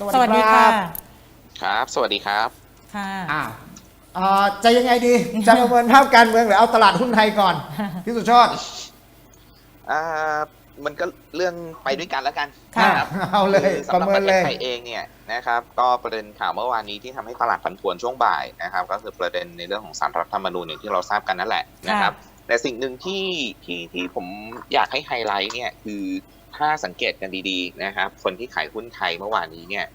สวัสดีค่ะครับ สวัสดีครับค่ะ อ่าเอ่อจะยังไงดี จะประเมินภาพการเมืองหรือเอาตลาดหุ้นไทยก่อนพี่สุชาติอ่ามันก็เรื่องไปด้วยกันแล้วกันค่ะนะครับเอาเลยคือประสำหรับเมิปนระเทเลศย ไทยเองเนี่ยนะครับ ก็ประเด็นข่าวเมื่อวานนี้ที่ทำให้ตลาดผันผวนช่วงบ่ายนะครับ ก็คือประเด็นในเรื่องของสารรัฐธรรมนูญอย่างที่เราทราบกันนั่นแหละนะครับ แต่สิ่งหนึ่งที่ที่ที่ผมอยากให้ไฮไลท์เนี่ยคือ ถ้าสังเกตกันดีๆนะครับ คนที่ขายหุ้นไทยเมื่อวานนี้เนี่ย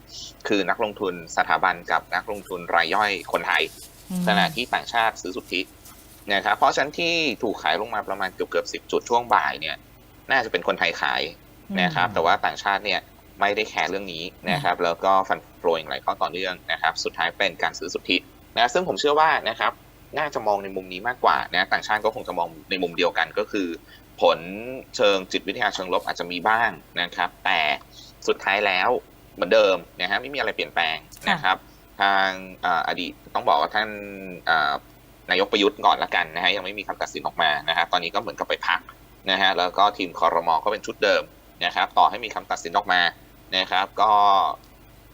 คือนักลงทุนสถาบันกับนักลงทุนรายย่อยคนไทยอืมขณะที่ต่างชาติซื้อสุทธินะครับ เพราะฉะนั้นที่ถูกขายลงมาประมาณเกือบเกือบสิบจุดช่วงบ่ายเนี่ย น่าจะเป็นคนไทยขายนะครับ แต่ว่าต่างชาติเนี่ยไม่ได้แคร์เรื่องนี้นะครับ แล้วก็ฟันโปรอย่างไรเข้าต่อเนื่องนะครับ สุดท้ายเป็นการซื้อสุทธินะซึ่งผมเชื่อว่านะครับ น่าจะมองในมุมนี้มากกว่านะต่างชาติก็คงจะมองในมุมเดียวกันก็คือ ผลเชิงจิตวิทยาเชิงลบอาจจะมีบ้างนะครับ แต่สุดท้ายแล้วเหมือนเดิมนะฮะไม่มีอะไรเปลี่ยนแปลงนะครับ ทางออดีตต้องบอกว่าท่านนายกประยุทธ์ก่อนละกันนะฮะยังไม่มีคำตัดสินออกมานะฮะตอนนี้ก็เหมือนกับไปพักนะฮะแล้วก็ทีมคอรมอก็เป็นชุดเดิมนะครับ ต่อให้มีคำตัดสินออกมานะครับ ก็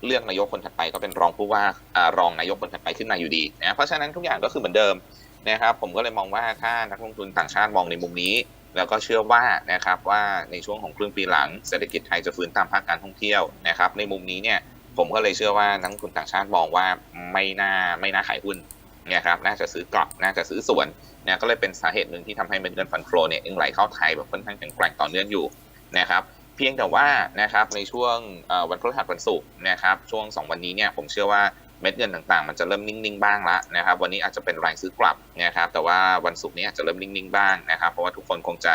เลือกนายกคนถัดไปก็เป็นรองผู้ว่ารองนายกคนถัดไปขึ้นมาอยู่ดีนะเพราะฉะนั้นทุกอย่างก็คือเหมือนเดิมนะครับ ผมก็เลยมองว่าถ้านักลงทุนต่างชาติมองในมุมนี้ แล้วก็เชื่อว่านะครับว่าในช่วงของครึ่งปีหลังเศรษฐกิจไทยจะฟื้นตามภาคการท่องเที่ยวนะครับ ในมุมนี้เนี่ยผมก็เลยเชื่อว่านักลงทุนต่างชาติมองว่าไม่น่าไม่น่าขายหุ้นเนี่ยครับน่าจะซื้อกลับน่าจะซื้อส่วนนะก็เลยเป็นสาเหตุหนึ่งที่ทำให้เม็ดเงินฟันโฟเนี่ยยังไหลเข้าไทยแบบค่อนข้างแข็งแกร่งต่อเนื่องอยู่นะครับเพียงแต่ว่านะครับในช่วงวันพฤหัสวันศุกร์นะครับช่วง 2 วันนี้เนี่ยผมเชื่อว่า เม็ดเงินต่างๆ มันจะเริ่มนิ่งๆบ้างละนะครับ วันนี้อาจจะเป็นแรงซื้อกลับนะครับแต่ว่าวันศุกร์นี้อาจจะเริ่มนิ่งๆบ้างนะครับ เพราะว่าทุกคนคงจะ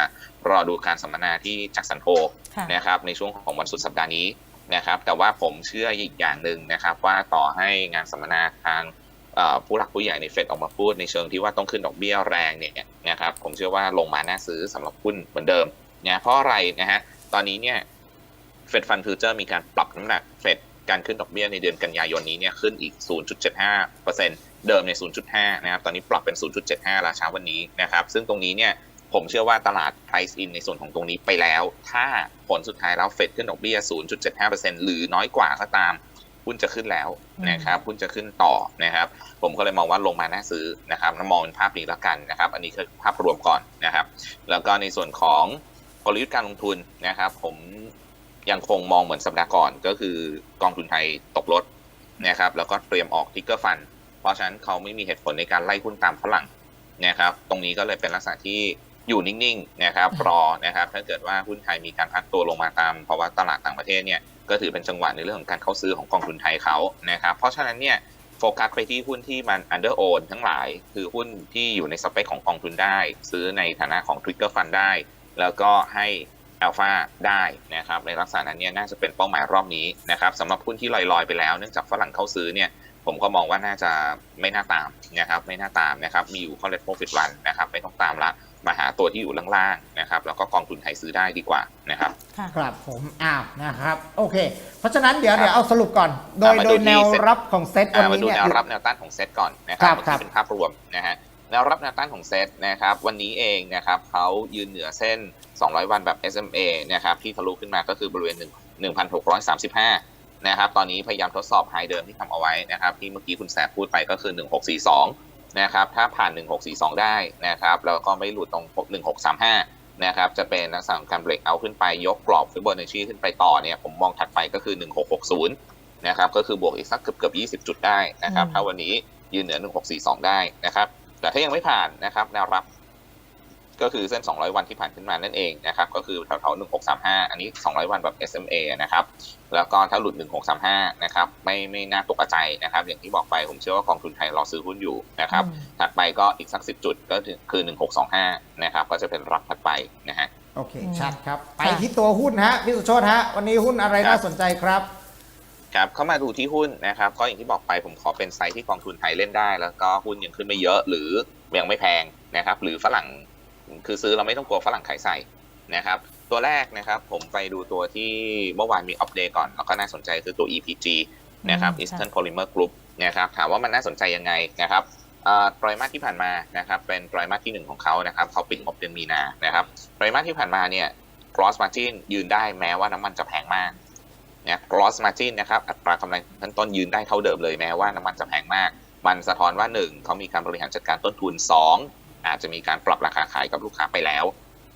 รอดูการสัมมนาที่จากสันโพค่ะนะครับในช่วงของวันสุดสัปดาห์นี้นะครับ แต่ว่าผมเชื่ออีกอย่างหนึ่งนะครับ ว่าต่อให้งานสัมมนาทางเอ่อผู้หลักผู้ใหญ่ในเฟดออกมาพูดในเชิงที่ว่าต้องขึ้นดอกเบี้ยแรงเนี่ยนะครับผมเชื่อว่าลงมาน่าซื้อสำหรับหุ้นเหมือนเดิมนะเพราะอะไรนะฮะตอนนี้เนี่ยเฟดฟันฟิวเจอร์มีการปรับน้ำหนักเฟด การขึ้นดอกเบี้ยในเดือนกันยายนนี้เนี่ยขึ้นอีก 0.75%เดิมใน 0.5 นะครับ ตอนนี้ปรับเป็น 0.75 ราเช้าวันนี้นะครับ ซึ่งตรงนี้เนี่ยผมเชื่อว่าตลาด price in ในส่วนของตรงนี้ไปแล้ว ถ้าผลสุดท้ายแล้วเฟดขึ้นดอกเบี้ย 0.75%หรือน้อยกว่าก็ตามหุ้นจะขึ้นแล้วนะครับหุ้นจะขึ้นต่อนะครับ ผมก็เลยมองว่าลงมาน่าซื้อนะครับมองเป็นภาพนี้แล้วกันนะครับ อันนี้คือภาพรวมก่อนนะครับ แล้วก็ในส่วนของกลยุทธ์การลงทุนนะครับ ผม ยังคงมองเหมือนสัปดาห์ก่อนก็คือกองทุนไทยตกรถนะครับแล้วก็เตรียมออกทิกเกอร์ฟัน เพราะฉะนั้นเขาไม่มีเหตุผลในการไล่หุ้นตามฝรั่งนะครับตรงนี้ก็เลยเป็นลักษณะที่อยู่นิ่งๆนะครับรอนะครับถ้าเกิดว่าหุ้นไทยมีการพักตัวลงมาตามภาะวะตลาดต่างประเทศเนี่ยก็ถือเป็นจังหวะในเรื่องของการเข้าซื้อของกองทุนไทยเขานะครับเพราะฉะนั้นเนี่ยโฟกัสไปที่หุ้นที่มัน under own ทั้งหลาย คือหุ้นที่อยู่ในสเปคของกองทุนได้ ซื้อในฐานะของ trigger fund ได้ แล้วก็ให้ อัลฟาได้นะครับในลักษณะนั้นเนี่ยน่าจะเป็นเป้าหมายรอบนี้นะครับสำหรับหุ้นที่ลอยๆไปแล้วเนื่องจากฝรั่งเข้าซื้อเนี่ยผมก็มองว่าน่าจะไม่น่าตามนะครับไม่น่าตามนะครับมีอยู่ collect profit run นะครับไม่ต้องตามละมาหาตัวที่อยู่ล่างๆนะครับแล้วก็กองทุนไทยซื้อได้ดีกว่านะครับค่ะครับผมอ้าวนะครับโอเค เพราะฉะนั้นเดี๋ยวครับเดี๋ยวเอาสรุปก่อน โดยอะมาโดดูยที่แนวเซ็ตรับของเซตวันอ่ามานี้ดูเนี่ยแนวรับแนวต้านของเซตก่อนนะครับครับเมื่อกี้เป็นภาพรวมนะฮะแนวรับแนวต้านของเซตนะครับวันนี้เองนะครับเขายืนเหนือเส้น 200 วันแบบ SMA นะครับที่ทะลุขึ้นมาก็คือบริเวณ1 1,635 นะครับ ตอนนี้พยายามทดสอบไฮเดิมที่ทำเอาไว้นะครับ ที่เมื่อกี้คุณแสบพูดไปก็คือ 1642 นะครับ ถ้าผ่าน 1642 ได้นะครับ แล้วก็ไม่หลุดตรง 1635 นะครับ จะเป็นลักษณะของการเบรกเอาขึ้นไปยกกรอบฟิโบนัชชีขึ้นไปต่อเนี่ยผมมองถัดไปก็คือ 1660 นะครับ ก็คือบวกอีกสักเกือบเกือบ20 จุดได้นะครับอืมถ้าวันนี้ยืนเหนือ 1642 ได้นะครับ แต่ถ้ายังไม่ผ่านนะครับแนวรับ ก็คือเส้น 200 วันที่ผ่านขึ้นมานั่นเองนะครับก็คือแถวๆ1635 อันนี้ 200 วันแบบ SMA นะครับแล้วก็ถ้าหลุด 1635 นะครับไม่ไม่น่าตกใจนะครับ อย่างที่บอกไปผมเชื่อว่ากองทุนไทยรอซื้อหุ้นอยู่นะครับอืมถัดไปก็อีกสัก 10 จุดก็คือ 1625 นะครับก็จะเป็นรับถัดไปนะฮะโอเคอืมชัดครับ ไปค่ะที่ตัวหุ้นฮะพี่สุโชตฮะวันนี้หุ้นอะไรครับน่าสนใจครับครับเข้ามาดูที่หุ้นนะครับก็อย่างที่บอกไปผมขอเป็นไซส์ที่กองทุนไทยเล่นได้ แล้วก็หุ้นยังขึ้นไม่เยอะหรือยังไม่แพงนะครับหรือฝรั่ง คือซื้อเราไม่ต้องกลัวฝรั่งขายใส่นะครับ ตัวแรกนะครับ ผมไปดูตัวที่เมื่อวานมีอัปเดตก่อน แล้วก็น่าสนใจคือตัว EPG นะครับอืม Eastern Polymer Group นะครับ ถามว่ามันน่าสนใจยังไงนะครับเอ่อไตรมาสที่ผ่านมานะครับ เป็นไตรมาสที่หนึ่งของเขานะครับเขาปิดงบเดือนมีนานะครับไตรมาสที่ผ่านมาเนี่ย cross margin ยืนได้แม้ว่าน้ำมันจะแพงมากนะ gross margin นะครับอัตรากำไรขั้นต้นยืนได้เท่าเดิมเลยแม้ว่าน้ำมันจะแพงมาก มันสะท้อนว่า 1เขามีการบริหารจัดการต้นทุน 2 อาจจะมีการปรับราคาขายกับลูกค้าไปแล้ว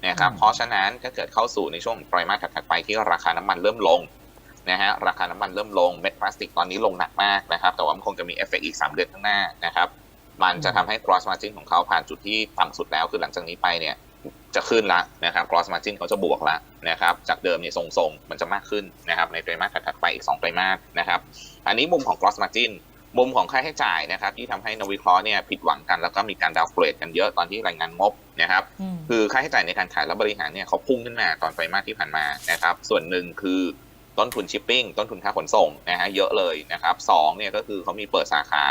นะครับอืมเพราะฉะนั้นถ้าเกิดเข้าสู่ในช่วงไตรมาสถัดๆไปที่ราคาน้ำมันเริ่มลงนะฮะราคาน้ำมันเริ่มลงเม็ดพลาสติกตอนนี้ลงหนักมากนะครับแต่ว่ามันคงจะมีเอฟเฟกต์อีก 3 เดือนข้างหน้านะครับมันจะทำให้ gross margin ของเขาผ่านจุดที่ต่ำสุดแล้วคือหลังจากนี้ไปเนี่ยจะขึ้นละนะครับ gross margin เขาจะบวกละนะครับจากเดิมเนี่ยทรงๆ มันจะมากขึ้นนะครับในไตรมาสถัดๆไปอีก 2 ไตรมาสนะครับอันนี้มุมของ gross margin มุมของค่าใช้จ่ายนะครับ ที่ทำให้นักวิเคราะห์เนี่ยผิดหวังกันแล้วก็มีการดาวเกรดกันเยอะตอนที่รายงานงบนะครับอืมคือค่าใช้จ่ายในการขายและบริหารเนี่ยเขาพุ่งขึ้นมาตอนไตรมาสที่ผ่านมานะครับ ส่วนหนึ่งคือต้นทุนชิปปิ้งต้นทุนค่าขนส่งนะฮะเยอะเลยนะครับสองเนี่ยก็คือเขามีเปิดสาขา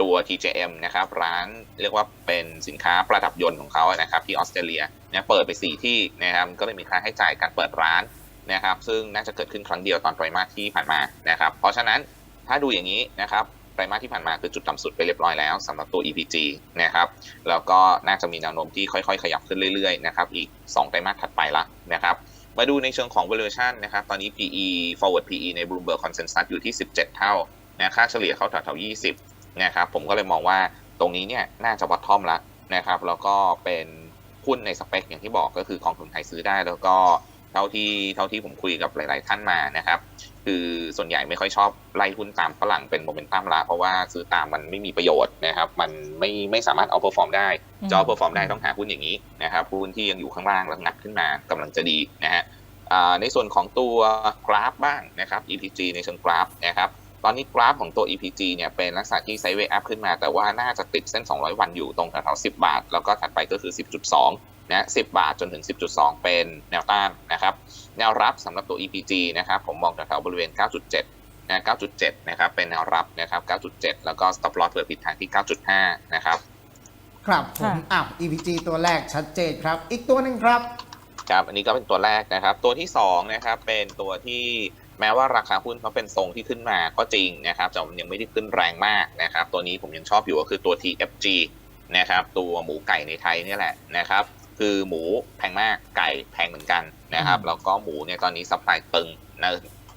ตัว TJM นะครับร้านเรียกว่าเป็นสินค้าประดับยนต์ของเขาอะนะครับที่ออสเตรเลียเนี่ยเปิดไป4ที่นะครับก็เลยมีค่าใช้จ่ายการเปิดร้านนะครับ ซึ่งน่าจะเกิดขึ้นครั้งเดียวตอนไตรมาสที่ผ่านมานะครับ เพราะฉะนั้นถ้าดูอย่างนี้นะครับ ไตรมาสที่ผ่านมาคือจุดต่ำสุดไปเรียบร้อยแล้วสำหรับตัว EPG นะครับแล้วก็น่าจะมีแนวโน้มที่ค่อยๆ ขยับขึ้นเรื่อยๆนะครับอีก 2 ไตรมาสถัดไปละนะครับมาดูในเชิงของ valuation นะครับตอนนี้ PE forward PE ใน Bloomberg Consensus อยู่ที่ 17 เท่านะค่าเฉลี่ยเขาแถวๆ20นะครับผมก็เลยมองว่าตรงนี้เนี่ยน่าจะ bottom ละนะครับแล้วก็เป็นหุ้นในสเปคอย่างที่บอกก็คือกองทุนไทยซื้อได้ แล้วก็เท่าที่เท่าที่ผมคุยกับหลาย ๆ ท่านมานะครับ คือส่วนใหญ่ไม่ค่อยชอบไล่หุ้นตามฝรั่งเป็นโมเมนตัมละเพราะว่าซื้อตามมันไม่มีประโยชน์นะครับ มันไม่ไม่สามารถเอาเปอร์ฟอร์มได้อืมจะเอาเปอร์ฟอร์มได้ต้องหาหุ้นอย่างนี้นะครับหุ้นที่ยังอยู่ข้างล่างแล้วงัดขึ้นมากำลังจะดีนะฮะอ่าในส่วนของตัวกราฟบ้างนะครับ EPG ในเชิงกราฟนะครับตอนนี้กราฟของตัว EPG เนี่ยเป็นลักษณะที่ไซด์เวย์อัพขึ้นมา แต่ว่าน่าจะติดเส้น 200 วันอยู่ตรงแถวๆ10 บาท แล้วก็ถัดไปก็คือ 10.2 นะ10 บาทจนถึง 10.2 เป็นแนวต้านนะครับแนวรับสำหรับตัว EPG นะครับผมมองแถวๆบริเวณ 9.7นะ9.7 นะครับเป็นแนวรับนะครับ 9.7 แล้วก็ stop loss เปิดผิดทางที่ 9.5 นะครับ ครับผมค่ะอ้าว EPG ตัวแรกชัดเจนครับ อีกตัวหนึ่งครับ ครับอันนี้ก็เป็นตัวแรกนะครับ ตัวที่2นะครับเป็นตัวที่แม้ว่าราคาหุ้นเขาเป็นทรงที่ขึ้นมาก็จริงนะครับแต่มันยังไม่ได้ขึ้นแรงมากนะครับ ตัวนี้ผมยังชอบอยู่ก็คือตัว TFG นะครับ ตัวหมูไก่ในไทยเนี่ยแหละนะครับ คือหมูแพงมากไก่แพงเหมือนกันนะครับอืมแล้วก็หมูเนี่ยตอนนี้ซัพพลายตึงนะ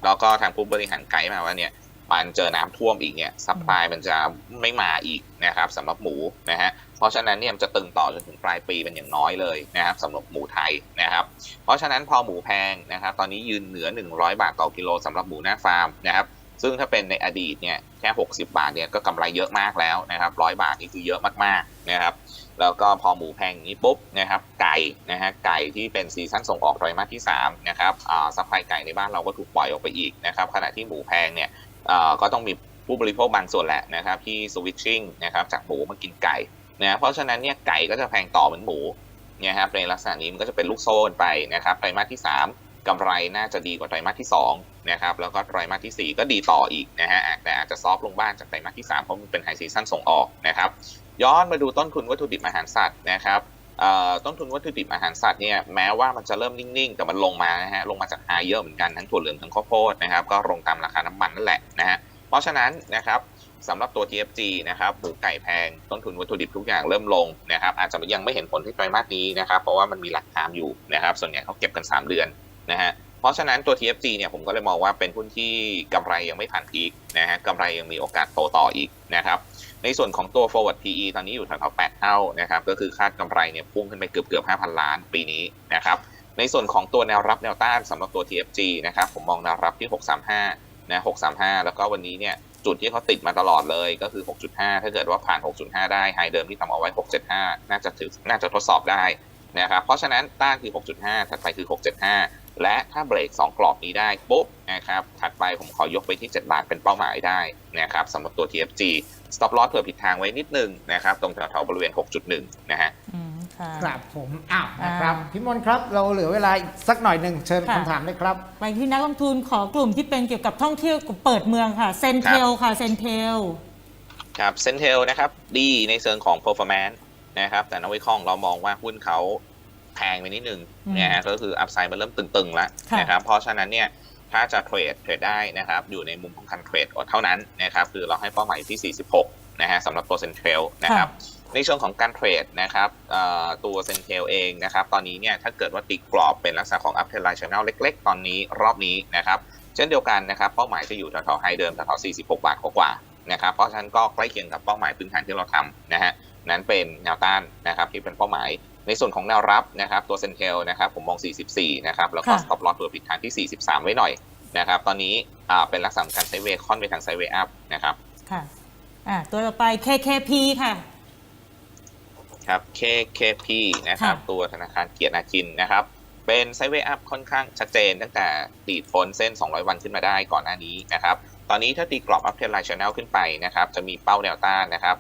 แล้วก็ทางผู้บริหารไกด์มาว่าเนี่ยมันเจอน้ำท่วมอีกเนี่ยซัพพลายมันจะไม่มาอีกนะครับสำหรับหมูนะฮะเพราะฉะนั้นเนี่ยมันจะตึงต่อจนถึงปลายปีเป็นอย่างน้อยเลยนะครับสำหรับหมูไทยนะครับ เพราะฉะนั้นพอหมูแพงนะครับ ตอนนี้ยืนเหนือ 100 บาทต่อกิโลสำหรับหมูหน้าฟาร์มนะครับซึ่งถ้าเป็นในอดีตเนี่ยแค่ 60 บาทเนี่ยก็กำไรเยอะมากแล้วนะครับร้อยบาทนี่คือเยอะมากๆนะครับ แล้วก็พอหมูแพงอย่างนี้ปุ๊บนะครับไก่นะฮะไก่ที่เป็นซีซั่นส่งออกไตรมาสที่3นะครับอ่าซัพพลายไก่ในบ้านเราก็ถูกปล่อยออกไปอีกนะครับขณะที่หมูแพงเนี่ยอ่าก็ต้องมีผู้บริโภคบางส่วนแหละนะครับที่สวิตชิ่งนะครับจากหมูมากินไก่นะเพราะฉะนั้นเนี่ยไก่ก็จะแพงต่อเหมือนหมูนี่ยครับในลักษณะนี้มันก็จะเป็นลูกโซ่ไปนะครับไตรมาสที่ 3กำไรน่าจะดีกว่าไตรมาสที่2นะครับแล้วก็ไตรมาสทีสี่4 ก็ดีต่ออีกนะฮะแต่อาจจะซอฟต์ลงบ้างจากไตรมาสที่3เพราะมันเป็นไฮซีซั่นส่งออกนะครับ ย้อนมาดูต้นทุนวัตถุดิบอาหารสัตว์นะครับต้นทุนวัตถุดิบอาหารสัตว์เนี่ยแม้ว่ามันจะเริ่มนิ่งๆ แต่มันลงมานะฮะลงมาจากไฮเยอะเหมือนกันทั้งถั่วเหลืองทั้งข้าวโพดนะครับก็ลงตามราคาน้ำมันนั่นแหละนะฮะเพราะฉะนั้นนะครับสำหรับตัว TFG นะครับหมูไก่แพงต้นทุนวัตถุดิบทุกอย่างเริ่มลงนะครับอาจจะยังไม่เห็นผลที่ไตรมาสนี้นะครับเพราะว่ามันมีหลักทามอยู่นะครับส่วนใหญ่เขาเก็บกัน 3 เดือนนะฮะเพราะฉะนั้นตัว TFG เนี่ยผมก็เลยมองว่าเป็นหุ้นที่กำไรยังไม่ผ่านพีคนะฮะกำไรยังมีโอกาสโตต่ออีกนะครับ ในส่วนของตัว forward PE ตอนนี้อยู่แถวๆ8เท่านะครับ ก็คือคาดกำไรเนี่ยพุ่งขึ้นไปเกือบเกือบ5,000 ล้านปีนี้นะครับ ในส่วนของตัวแนวรับแนวต้านสำหรับตัว TFG นะครับ ผมมองแนวรับที่ 635 นะ 635 แล้วก็วันนี้เนี่ยจุดที่เขาติดมาตลอดเลยก็คือ 6.5 ถ้าเกิดว่าผ่าน 6.5 ได้ไฮเดิมที่ทำเอาไว้ 675 น่าจะถือ น่าจะทดสอบได้นะครับ เพราะฉะนั้นต้านคือ 6.5 ถัดไปคือ 675 และถ้าเบรก 2 กรอบนี้ได้ปุ๊บนะครับ ถัดไปผมขอยกไปที่ 7 บาทเป็นเป้าหมายได้นะครับสำหรับตัว TFG stop loss เผื่อผิดทางไว้นิดนึงนะครับ ตรงแถวๆบริเวณ 6.1 นะฮะอืมค่ะครับผมอ้าวนะครับอ่าพี่มนต์ครับ เราเหลือเวลาอีกสักหน่อยหนึ่งเชิญค่ะคำถามเลยครับ ไปที่นักลงทุนขอกลุ่มที่เป็นเกี่ยวกับท่องเที่ยวกับเปิดเมืองค่ะเซนเทลค่ะเซนเทลครับเซนเทลนะครับ ดีในเชิงของ performance นะครับ แต่นักวิเคราะห์เรามองว่าหุ้นเขาแพงไปนิดนึงอืมนะฮะก็คืออัพไซด์มันเริ่มตึงๆแล้วค่ะนะครับเพราะฉะนั้นเนี่ย ถ้าจะเทรดเทรดได้นะครับ อยู่ในมุมของการเทรดเท่านั้นนะครับ คือเราให้เป้าหมายที่ 46 นะฮะสำหรับตัวเซนเทลนะครับ ในช่วงของการเทรดนะครับเอ่อตัวเซนเทลเองนะครับ ตอนนี้เนี่ยถ้าเกิดว่าติดกรอบเป็นลักษณะของอัพเทอร์ไลน์ชแนลเล็ก ๆ ตอนนี้รอบนี้นะครับ เช่นเดียวกันนะครับ เป้าหมายจะอยู่แถวๆไฮเดิมแถวๆ46 บาทกว่าๆนะครับ เพราะฉะนั้นก็ใกล้เคียงกับเป้าหมายพื้นฐานที่เราทำนะฮะนั้นเป็นแนวต้านนะครับที่เป็นเป้าหมาย ในส่วนของแนวรับนะครับตัวเซนเทลนะครับผมมอง 44 นะครับ แล้วก็ค่ะสต็อปลอสตัวผิดทางที่ 43 ไว้หน่อยนะครับ ตอนนี้อ่าเป็นลักษณะของการไซด์เวย์ค่อนไปทางไซด์เวย์อัพนะครับค่ะอ่าตัวต่อไป KKP ค่ะครับ KKP นะครับค่ะตัวธนาคารเกียรตินาคินนะครับ เป็นไซด์เวย์อัพค่อนข้างชัดเจนตั้งแต่ตีดพ้นเส้น 200 วันขึ้นมาได้ก่อนหน้านี้นะครับตอนนี้ถ้าตีกรอบอัพเทรนไลน์ชแนลขึ้นไปนะครับ จะมีเป้าแนวต้านนะครับ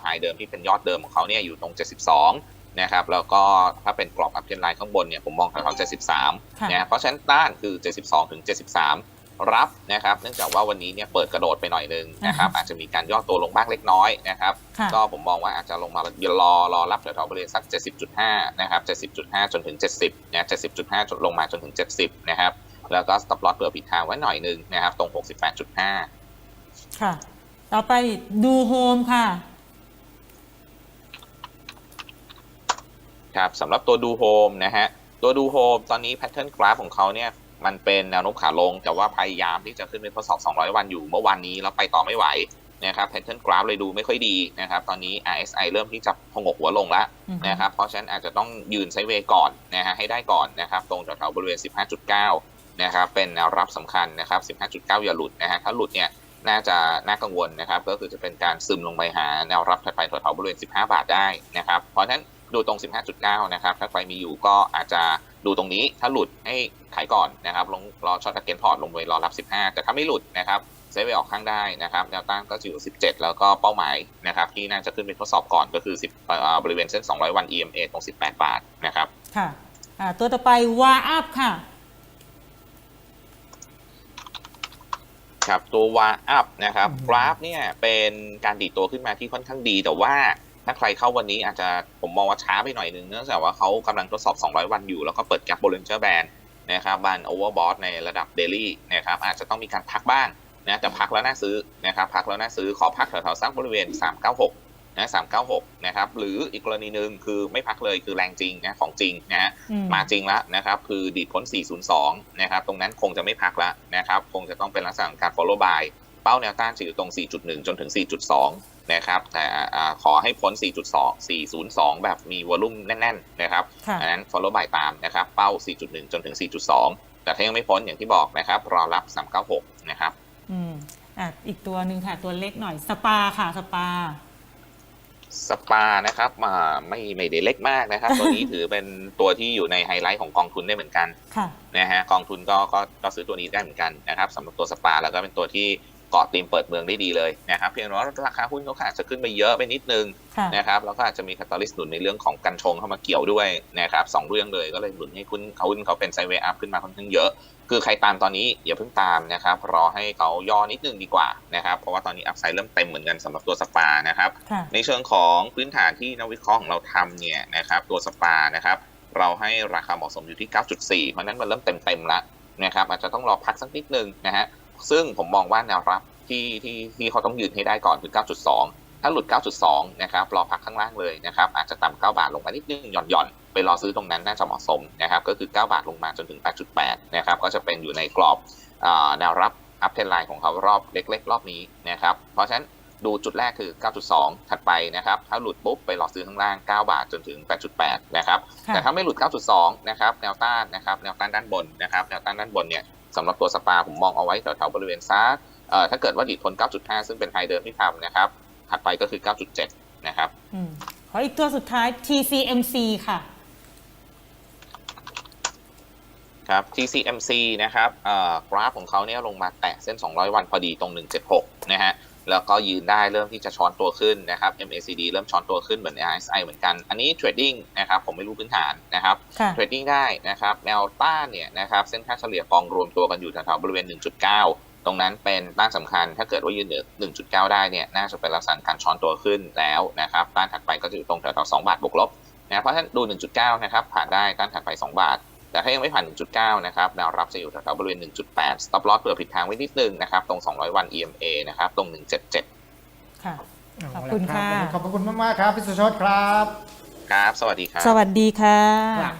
ไฮเดิมที่เป็นยอดเดิมของเขาเนี่ยอยู่ตรง 72 นะครับแล้วก็ถ้าเป็นกรอบอัพเทรนไลน์ข้างบนเนี่ยผมมองแถวๆ73ค่ะนะเพราะฉะนั้นต้านคือ 72ถึง73 รับนะครับ เนื่องจากว่าวันนี้เนี่ยเปิดกระโดดไปหน่อยนึงนะครับอาจจะมีการย่อตัวลงบ้างเล็กน้อยนะครับค่ะก็ผมมองว่าอาจจะลงมารอรอรับแถวๆบริเวณสัก 70.5 นะครับ 70.5 จนถึง 70นะ70.5 จนลงมาจนถึง 70 นะครับ แล้วก็ stop loss เผื่อผิดทางไว้หน่อยหนึงนะครับตรง 68.5 ค่ะ ต่อไปดูโฮมค่ะ ครับสำหรับตัวดูโฮมนะฮะตัวดูโฮมตอนนี้แพทเทิร์นกราฟของเขาเนี่ยมันเป็นแนวโน้มขาลง แต่ว่าพยายามที่จะขึ้นไปทดสอบ 200 วันอยู่เมื่อวานนี้แล้วไปต่อไม่ไหวนะครับแพทเทิร์นกราฟเลยดูไม่ค่อยดีนะครับตอนนี้ RSI เริ่มที่จะพงกหัวลงแล้วอือฮึนะครับเพราะฉะนั้นอาจจะต้องยืนไซด์เวย์ก่อนนะฮะให้ได้ก่อนนะครับตรงแถวๆบริเวณ 15.9 นะครับเป็นแนวรับสำคัญนะครับ 15.9 อย่าหลุดนะฮะถ้าหลุดเนี่ยน่าจะน่ากังวลนะครับก็คือจะเป็นการซึมลงไปหาแนวรับถัดไปแถวๆบริเวณ 15 บาทได้นะครับเพราะฉะนั้น ดูตรง 15.9 นะครับ ถ้าใครมีอยู่ก็อาจจะดูตรงนี้ ถ้าหลุดให้ขายก่อนนะครับ ลงรอช็อตเกนพอร์ตลงไปรอรับ 15 แต่ถ้าไม่หลุดนะครับไซด์เวย์ออกข้างได้นะครับ แนวต้านก็จะอยู่ 17 แล้วก็เป้าหมายนะครับ ที่น่าจะขึ้นไปทดสอบก่อนก็คือ 10เอ่อบริเวณเส้น 200 วัน EMA ตรง 18 บาทนะครับ ค่ะอ่าตัวต่อไปวาอัพค่ะ ครับ ตัววาอัพนะครับอืมกราฟเนี่ยเป็นการดีดตัวขึ้นมาที่ค่อนข้างดีแต่ว่า ถ้าใครเข้าวันนี้อาจจะผมมองว่าช้าไปหน่อยนึงเนื่องจากว่าเขากำลังทดสอบ 200 วันอยู่ แล้วก็เปิดแก p บ o ล l นเจอร์แบนนะครับบานโอเวอร์บอทในระดับเดลี่นะครับอาจจะต้องมีการพักบ้างนะแต่พักแล้วน่าซื้อนะครับพักแล้วน่าซื้อขอพักแถวๆสักบริเวณ 396นะ396นะครับหรืออีกกรณีหนึ่งคือไม่พักเลยคือแรงจริงนะของจริงนะฮะอืมมาจริงแล้วนะครับคือดีดพ้น 402นะครับตรงนั้นคงจะไม่พักแล้วนะครับคงจะต้องเป็นลักษณะของการ follow by เป้าแนวต้านจะอยู่ตรง 4.1 จนถึง 4.2 นะครับแต่อ่าขอให้พ้น 4.2 402 แบบมีวอลุ่มแน่น ๆ นะครับค่ะอันนั้น follow by ตามนะครับ เป้า 4.1 จนถึง 4.2 แต่ถ้ายังไม่พ้นอย่างที่บอกนะครับรอรับ 396 นะครับอืมอะอีกตัวหนึ่งค่ะ ตัวเล็กหน่อยสปาค่ะสปาสปานะครับอ่าไม่ไม่ได้เล็กมากนะครับ ตัวนี้ถือเป็นตัวที่อยู่ในไฮไลท์ของกองทุนได้เหมือนกันค่ะนะฮะกองทุนก็ก็ก็ซื้อตัวนี้ได้เหมือนกันนะครับสำหรับตัวสปาแล้วก็เป็นตัวที่ เกาะตีมเปิดเมืองได้ดีเลยนะครับเพียงแต่ว่าราคาหุ้นเขาอาจจะขึ้นไปเยอะไปนิดนึงค่ะนะครับแล้วก็อาจจะมีคาตาลิสต์หนุนในเรื่องของกันชงเข้ามาเกี่ยวด้วยนะครับสองเรื่องเลยก็เลยหนุนให้หุ้นเขาหุ้นเขาเป็นไซด์เวย์อัพขึ้นมาค่อนข้างเยอะ คือใครตามตอนนี้อย่าเพิ่งตามนะครับรอให้เขาย่อนิดนึงดีกว่านะครับเพราะว่าตอนนี้อัพไซด์เริ่มเต็มเหมือนกันสำหรับตัวสปานะครับค่ะในเชิงของพื้นฐานที่นักวิเคราะห์ของเราทำเนี่ยนะครับตัวสปานะครับเราให้ราคาเหมาะสมอยู่ที่ 9.4 เพราะฉะนั้นมันเริ่มเต็มเต็มๆแล้วนะครับอาจจะต้องรอพักสักนิดนึงนะฮะ ซึ่งผมมองว่าแนวรับที่ที่ที่เขาต้องยืนให้ได้ก่อนคือ 9.2 ถ้าหลุด 9.2 นะครับรอพักข้างล่างเลยนะครับอาจจะต่ำ9บาทลงมานิดนึงหย่อนหย่อนๆไปรอซื้อตรงนั้นน่าจะเหมาะสมนะครับก็คือ 9 บาทลงมาจนถึง 8.8 นะครับก็จะเป็นอยู่ในกรอบอ่าแนวรับอัพเทนไลน์ของเขารอบเล็กๆ รอบนี้นะครับเพราะฉะนั้นดูจุดแรกคือ 9.2 ถัดไปนะครับ ถ้าหลุดปุ๊บไปรอซื้อข้างล่าง 9 บาทจนถึง 8.8 นะครับค่ะแต่ถ้าไม่หลุด 9.2 นะครับ แนวต้านนะครับ แนวต้านด้านบนนะครับ แนวต้านด้านบนเนี่ย สำหรับตัวสปาผมมองเอาไว้แถวๆบริเวณซักเอ่อถ้าเกิดว่าดีดพ้น9.5 ซึ่งเป็นไฮเดิมที่ทำนะครับ ถัดไปก็คือ 9.7 นะครับอืมขออีกตัวสุดท้าย TCMC ค่ะครับ TCMC นะครับเอ่อกราฟของเขาเนี่ยลงมาแตะเส้น 200 วันพอดีตรง 176 นะฮะ แล้วก็ยืนได้เริ่มที่จะช้อนตัวขึ้นนะครับ MACD เริ่มช้อนตัวขึ้นเหมือน RSI เหมือนกัน อันนี้เทรดดิ้งนะครับผมไม่รู้พื้นฐานนะครับค่ะเทรดดิ้งได้นะครับแนวต้านเนี่ยนะครับเส้นค่าเฉลี่ยกองรวมตัวกันอยู่แถวๆบริเวณ 1.9 ตรงนั้นเป็นต้านสำคัญถ้าเกิดว่ายืนเหนือ1.9 ได้เนี่ยน่าจะเป็นลักษณะการช้อนตัวขึ้นแล้วนะครับต้านถัดไปก็จะอยู่ตรงแถวๆ2บาทบวกลบนะเพราะฉะนั้นดู 1.9 นะครับผ่านได้ต้านถัดไป 2 บาท แต่ถ้ายังไม่ผ่าน 1.9 นะครับแนวรับจะอยู่แถวๆบริเวณ 1.8 stop loss เผื่อผิดทางไว้นิดนึงนะครับ ตรง 200 วัน EMA นะครับ ตรง 177 ค่ะเาขอบคุณลรับค่ะวันนี้ขอบพระคุณมากๆครับ พี่สุชดครับ ครับ สวัสดีครับ สวัสดีค่ะครับ